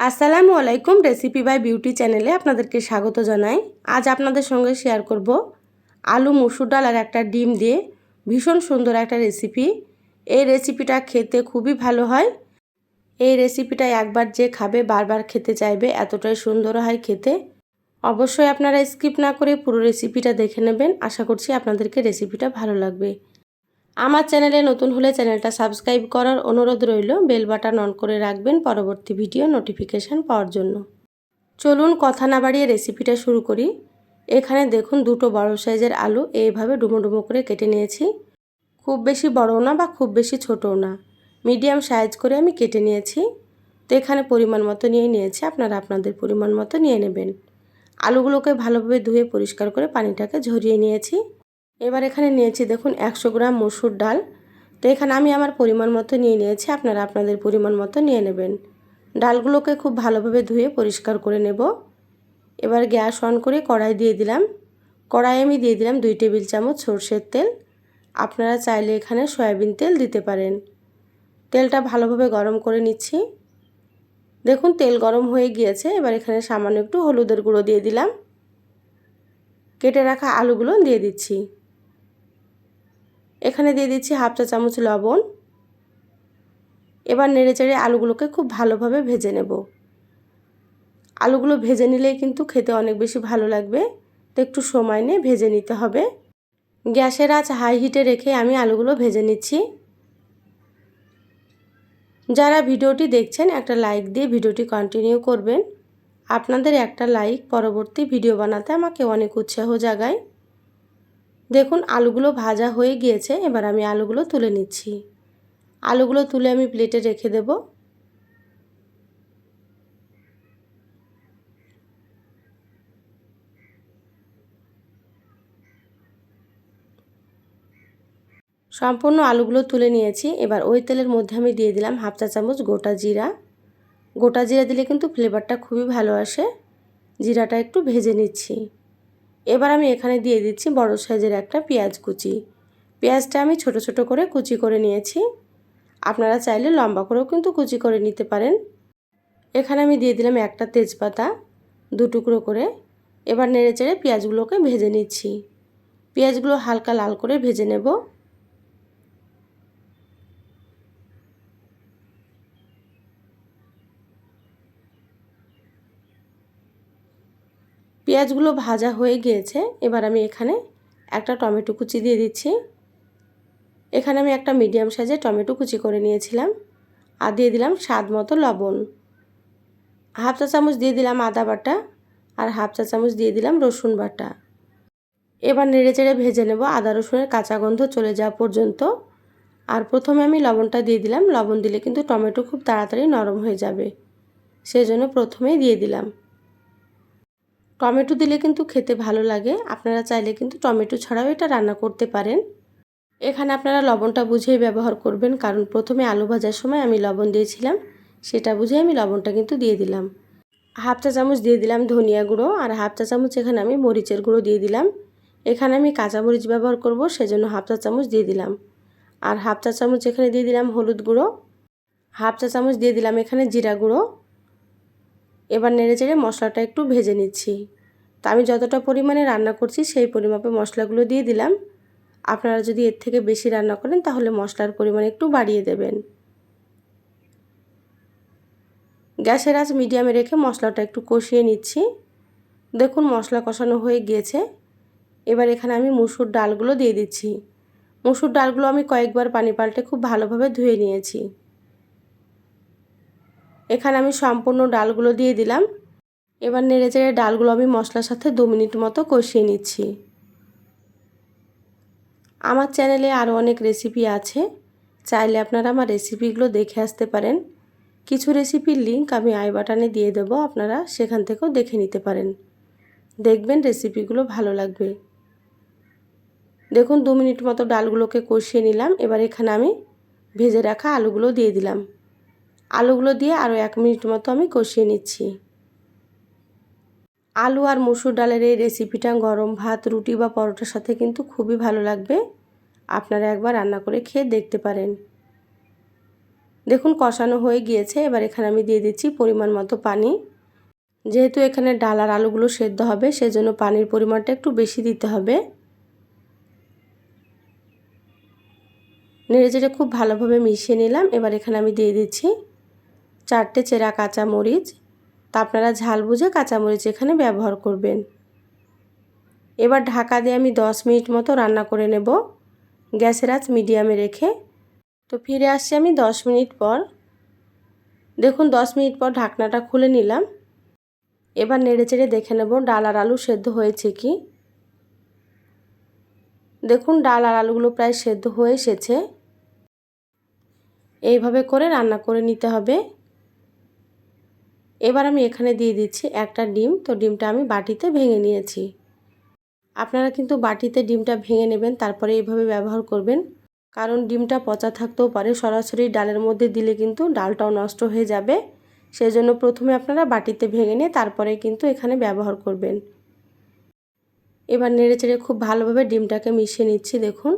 আসসালামু আলাইকুম recipe by beauty চ্যানেলে আপনাদেরকে স্বাগত জানাই। আজ আপনাদের সঙ্গে শেয়ার করব আলু, মুসুর ডাল আর একটা ডিম দিয়ে ভীষণ সুন্দর একটা রেসিপি এই রেসিপিটা খেতে খুবই ভালো হয়। এই রেসিপিটা একবার যে খাবে, বারবার খেতে চাইবে, এতটাই সুন্দর হয় খেতে। অবশ্যই আপনারা স্কিপ না করে পুরো রেসিপিটা দেখে নেবেন। আশা করছি আপনাদেরকে রেসিপিটা ভালো লাগবে। আমার চ্যানেলে নতুন হলে চ্যানেলটা সাবস্ক্রাইব করার অনুরোধ রইল, বেল বাটন অন করে রাখবেন পরবর্তী ভিডিও নোটিফিকেশান পাওয়ার জন্য। চলুন কথা না বাড়িয়ে রেসিপিটা শুরু করি। এখানে দেখুন দুটো বড় সাইজের আলু, এইভাবে ডুমো ডুমো করে কেটে নিয়েছি। খুব বেশি বড়ও না বা খুব বেশি ছোটও না। মিডিয়াম সাইজ করে আমি কেটে নিয়েছি। তো এখানে পরিমাণ মতো নিয়ে নিয়েছি, আপনারা আপনাদের পরিমাণ মতো নিয়ে নেবেন। আলুগুলোকে ভালোভাবে ধুয়ে পরিষ্কার করে পানিটাকে ঝরিয়ে নিয়েছি। এবার এখানে নিয়েছি দেখুন একশো গ্রাম মসুর ডাল। তো এখানে আমি আমার পরিমাণ মতো নিয়ে নিয়েছি, আপনারা আপনাদের পরিমাণ মতো নিয়ে নেবেন। ডালগুলোকে খুব ভালোভাবে ধুয়ে পরিষ্কার করে নেব। এবার গ্যাস অন করে কড়াই দিয়ে দিলাম। কড়াই আমি দিয়ে দিলাম দুই টেবিল চামচ সর্ষের তেল। আপনারা চাইলে এখানে সয়াবিন তেল দিতে পারেন। তেলটা ভালোভাবে গরম করে নিচ্ছি। দেখুন তেল গরম হয়ে গিয়েছে, এবার এখানে সামান্য একটু হলুদের গুঁড়ো দিয়ে দিলাম। কেটে রাখা আলুগুলো দিয়ে দিচ্ছি। এখানে দিয়ে দিচ্ছি হাফ চা চামচ লবণ। এবার নেড়ে চেড়ে আলুগুলোকে খুব ভালোভাবে ভেজে নেব। আলুগুলো ভেজে নিলেই কিন্তু খেতে অনেক বেশি ভালো লাগবে। তো একটু সময় নিয়ে ভেজে নিতে হবে। গ্যাসের আঁচ হাই হিটে রেখে আমি আলুগুলো ভেজে নিচ্ছি। যারা ভিডিওটি দেখছেন, একটা লাইক দিয়ে ভিডিওটি কন্টিনিউ করবেন। আপনাদের একটা লাইক পরবর্তী ভিডিও বানাতে আমাকে অনেক উৎসাহ জাগায়। দেখুন, আলুগুলো ভাজা হয়ে গিয়েছে, এবার আমি আলুগুলো তুলে নিচ্ছি। আলুগুলো তুলে আমি প্লেটে রেখে দেব। সম্পূর্ণ আলুগুলো তুলে নিয়েছি। এবার ওই তেলের মধ্যে আমি দিয়ে দিলাম হাফ চা চামচ গোটা জিরা। গোটা জিরা দিলে কিন্তু ফ্লেভারটা খুবই ভালো আসে। জিরাটা একটু ভেজে নিচ্ছি। এবার আমি এখানে দিয়ে দিচ্ছি বড় সাইজের একটা পেঁয়াজ কুচি। পেঁয়াজটা আমি ছোট ছোট করে কুচি করে নিয়েছি। আপনারা চাইলে লম্বা করেও কিন্তু কুচি করে নিতে পারেন। এখানে আমি দিয়ে দিলাম একটা তেজপাতা দু টুকরো করে। এবার নেড়ে চেড়ে পেঁয়াজগুলোকে ভেজে নিচ্ছি। পেঁয়াজগুলো হালকা লাল করে ভেজে নেব। পেঁয়াজগুলো ভাজা হয়ে গিয়েছে, এবার আমি এখানে একটা টমেটো কুচি দিয়ে দিচ্ছি। এখানে আমি একটা মিডিয়াম সাইজে টমেটো কুচি করে নিয়েছিলাম আর দিয়ে দিলাম স্বাদ মতো লবণ। হাফ চা চামচ দিয়ে দিলাম আদা বাটা আর হাফ চা চামচ দিয়ে দিলাম রসুন বাটা। এবার নেড়ে চেড়ে ভেজে নেব, আদা রসুনের কাঁচা গন্ধ চলে যাওয়া পর্যন্ত। আর প্রথমে আমি লবণটা দিয়ে দিলাম, লবণ দিলে কিন্তু টমেটো খুব তাড়াতাড়ি নরম হয়ে যাবে। সেই জন্য প্রথমেই দিয়ে দিলাম। টমেটো দিলে কিন্তু খেতে ভালো লাগে। আপনারা চাইলে কিন্তু টমেটো ছাড়াও এটা রান্না করতে পারেন। এখানে আপনারা লবণটা বুঝেই ব্যবহার করবেন, কারণ প্রথমে আলু ভাজার সময় আমি লবণ দিয়েছিলাম। সেটা বুঝে আমি লবণটা কিন্তু দিয়ে দিলাম। হাফ চা চামচ দিয়ে দিলাম ধনিয়া গুঁড়ো আর হাফ চা চামচ এখানে আমি মরিচের গুঁড়ো দিয়ে দিলাম। এখানে আমি কাঁচা মরিচ ব্যবহার করব, সেজন্য হাফ চা চামচ দিয়ে দিলাম। আর হাফ চা চামচ এখানে দিয়ে দিলাম হলুদ গুঁড়ো। হাফ চা চামচ দিয়ে দিলাম এখানে জিরা গুঁড়ো। এবার নেড়ে চেড়ে মশলাটা একটু ভেজে নিচ্ছি। তা আমি যতটা পরিমাণে রান্না করছি সেই পরিমাপে মশলাগুলো দিয়ে দিলাম। আপনারা যদি এর থেকে বেশি রান্না করেন তাহলে মশলার পরিমাণ একটু বাড়িয়ে দেবেন। গ্যাসের আঁচ মিডিয়ামে রেখে মশলাটা একটু কষিয়ে নিচ্ছি। দেখুন মশলা কষানো হয়ে গিয়েছে। এবার এখানে আমি মুসুর ডালগুলো দিয়ে দিচ্ছি। মুসুর ডালগুলো আমি কয়েকবার পানি পাল্টে খুব ভালোভাবে ধুয়ে নিয়েছি। এখানে আমি সম্পূর্ণ ডালগুলো দিয়ে দিলাম। এবার নেড়ে চেড়ে ডালগুলো আমি মশলার সাথে দু মিনিট মতো কষিয়ে নিচ্ছি। আমার চ্যানেলে আরও অনেক রেসিপি আছে। চাইলে আপনারা আমার রেসিপিগুলো দেখে আসতে পারেন। কিছু রেসিপির লিঙ্ক আমি আই বাটানে দিয়ে দেবো, আপনারা সেখান থেকেও দেখে নিতে পারেন। দেখবেন রেসিপিগুলো ভালো লাগবে। দেখুন, দু মিনিট মতো ডালগুলোকে কষিয়ে নিলাম। এবার এখানে আমি ভেজে রাখা আলুগুলো দিয়ে দিলাম। আলুগুলো দিয়ে আরও এক মিনিট মতো আমি কষিয়ে নিচ্ছি। আলু আর মুসুর ডালের এই রেসিপিটা গরম ভাত, রুটি বা পরোটার সাথে কিন্তু খুবই ভালো লাগবে। আপনারা একবার রান্না করে খেয়ে দেখতে পারেন। দেখুন, কষানো হয়ে গিয়েছে। এবার এখানে আমি দিয়ে দিচ্ছি পরিমাণ মতো পানি। যেহেতু এখানে ডাল আর আলুগুলো সেদ্ধ হবে, সেজন্য পানির পরিমাণটা একটু বেশি দিতে হবে। নেড়ে চেড়ে খুব ভালোভাবে মিশিয়ে নিলাম। এবার এখানে আমি দিয়ে দিচ্ছি চারটে চেরা কাঁচা মরিচ তা আপনারা ঝাল বুঝে কাঁচামরিচ এখানে ব্যবহার করবেন। এবার ঢাকা দিয়ে আমি দশ মিনিট মতো রান্না করে নেব। গ্যাসের আঁচ মিডিয়ামে রেখে। তো ফিরে আসছি আমি দশ মিনিট পর। দেখুন, দশ মিনিট পর ঢাকনাটা খুলে নিলাম। এবার নেড়ে চেড়ে দেখে নেব ডাল আর আলু সেদ্ধ হয়েছে কি। দেখুন, ডাল আর আলুগুলো প্রায় সেদ্ধ হয়ে এসেছে। এইভাবে করে রান্না করে নিতে হবে। এবার আমি এখানে দিয়ে দিচ্ছি একটা ডিম। তো ডিমটা আমি বাটিতে ভেঙে নিয়েছি। আপনারা কিন্তু বাটিতে ডিমটা ভেঙে নেবেন, তারপরে এইভাবে ব্যবহার করবেন। কারণ ডিমটা পচা থাকতেও পারে, সরাসরি ডালের মধ্যে দিলে কিন্তু ডালটাও নষ্ট হয়ে যাবে। সেই জন্য প্রথমে আপনারা বাটিতে ভেঙে নিয়ে তারপরে কিন্তু এখানে ব্যবহার করবেন। এবার নেড়েচেড়ে খুব ভালোভাবে ডিমটাকে মিশিয়ে নিচ্ছি, দেখুন।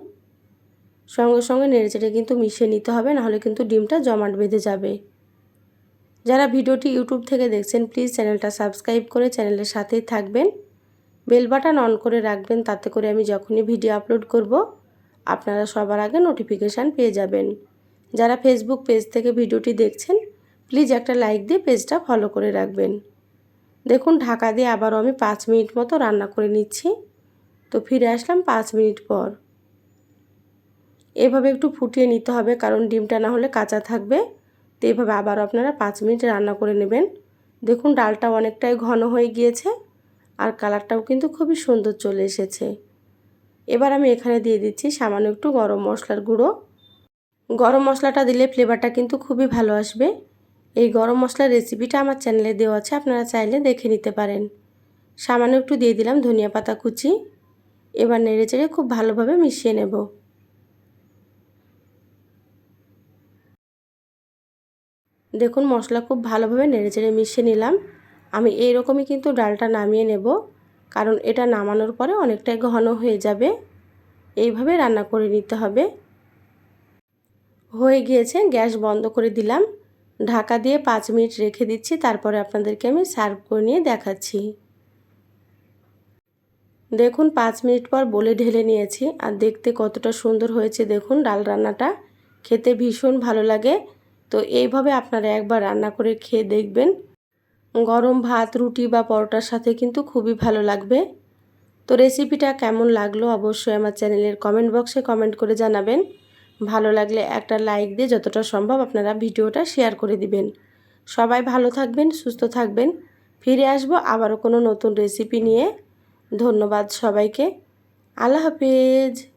সঙ্গে সঙ্গে নেড়েচেড়ে কিন্তু মিশিয়ে নিতে হবে, নাহলে কিন্তু ডিমটা জমাট বেঁধে যাবে। যারা ভিডিওটি ইউটিউব থেকে দেখছেন প্লিজ চ্যানেলটা সাবস্ক্রাইব করে চ্যানেলের সাথেই থাকবেন। বেল বাটন অন করে রাখবেন, তাতে করে আমি যখনই ভিডিও আপলোড করব, আপনারা সবার আগে নোটিফিকেশান পেয়ে যাবেন। যারা ফেসবুক পেজ থেকে ভিডিওটি দেখছেন প্লিজ একটা লাইক দিয়ে পেজটা ফলো করে রাখবেন। দেখুন, ঢাকা দিয়ে আবারও আমি পাঁচ মিনিট মতো রান্না করে নিচ্ছি। তো ফিরে আসলাম পাঁচ মিনিট পর। এভাবে একটু ফুটিয়ে নিতে হবে, কারণ ডিমটা না হলে কাঁচা থাকবে। তো এইভাবে আবারও আপনারা পাঁচ মিনিট রান্না করে নেবেন। দেখুন, ডালটা অনেকটাই ঘন হয়ে গিয়েছে আর কালারটাও কিন্তু খুবই সুন্দর চলে এসেছে। এবার আমি এখানে দিয়ে দিচ্ছি সামান্য একটু গরম মশলার গুঁড়ো। গরম মশলাটা দিলে ফ্লেভারটা কিন্তু খুবই ভালো আসবে। এই গরম মশলার রেসিপিটা আমার চ্যানেলে দেওয়া আছে, আপনারা চাইলে দেখে নিতে পারেন। সামান্য একটু দিয়ে দিলাম ধনিয়া পাতা কুচি। এবার নেড়ে চেড়ে খুব ভালোভাবে মিশিয়ে নেব। দেখুন, মশলা খুব ভালোভাবে নেড়ে চেড়ে মিশিয়ে নিলাম। আমি এই রকমই কিন্তু ডালটা নামিয়ে নেব, কারণ এটা নামানোর পরে অনেকটাই ঘন হয়ে যাবে। এইভাবে রান্না করে নিতে হবে। হয়ে গিয়েছে, গ্যাস বন্ধ করে দিলাম। ঢাকা দিয়ে পাঁচ মিনিট রেখে দিচ্ছি, তারপরে আপনাদেরকে আমি সার্ভ করে নিয়ে দেখাচ্ছি। দেখুন, পাঁচ মিনিট পর বলে ঢেলে নিয়েছি, আর দেখতে কতটা সুন্দর হয়েছে। দেখুন, ডাল রান্নাটা খেতে ভীষণ ভালো লাগে। তো এইভাবে আপনারা একবার রান্না করে খেয়ে দেখবেন। গরম ভাত, রুটি বা পরোটার সাথে কিন্তু খুবই ভালো লাগবে। তো রেসিপিটা কেমন লাগল অবশ্যই আমার চ্যানেলের কমেন্ট বক্সে কমেন্ট করে জানাবেন। ভালো লাগলে একটা লাইক দিয়ে যতটা সম্ভব আপনারা ভিডিওটা শেয়ার করে দিবেন। সবাই ভালো থাকবেন, সুস্থ থাকবেন। ফিরে আসব আবারও কোনো নতুন রেসিপি নিয়ে। ধন্যবাদ সবাইকে। আল্লাহ হাফিজ।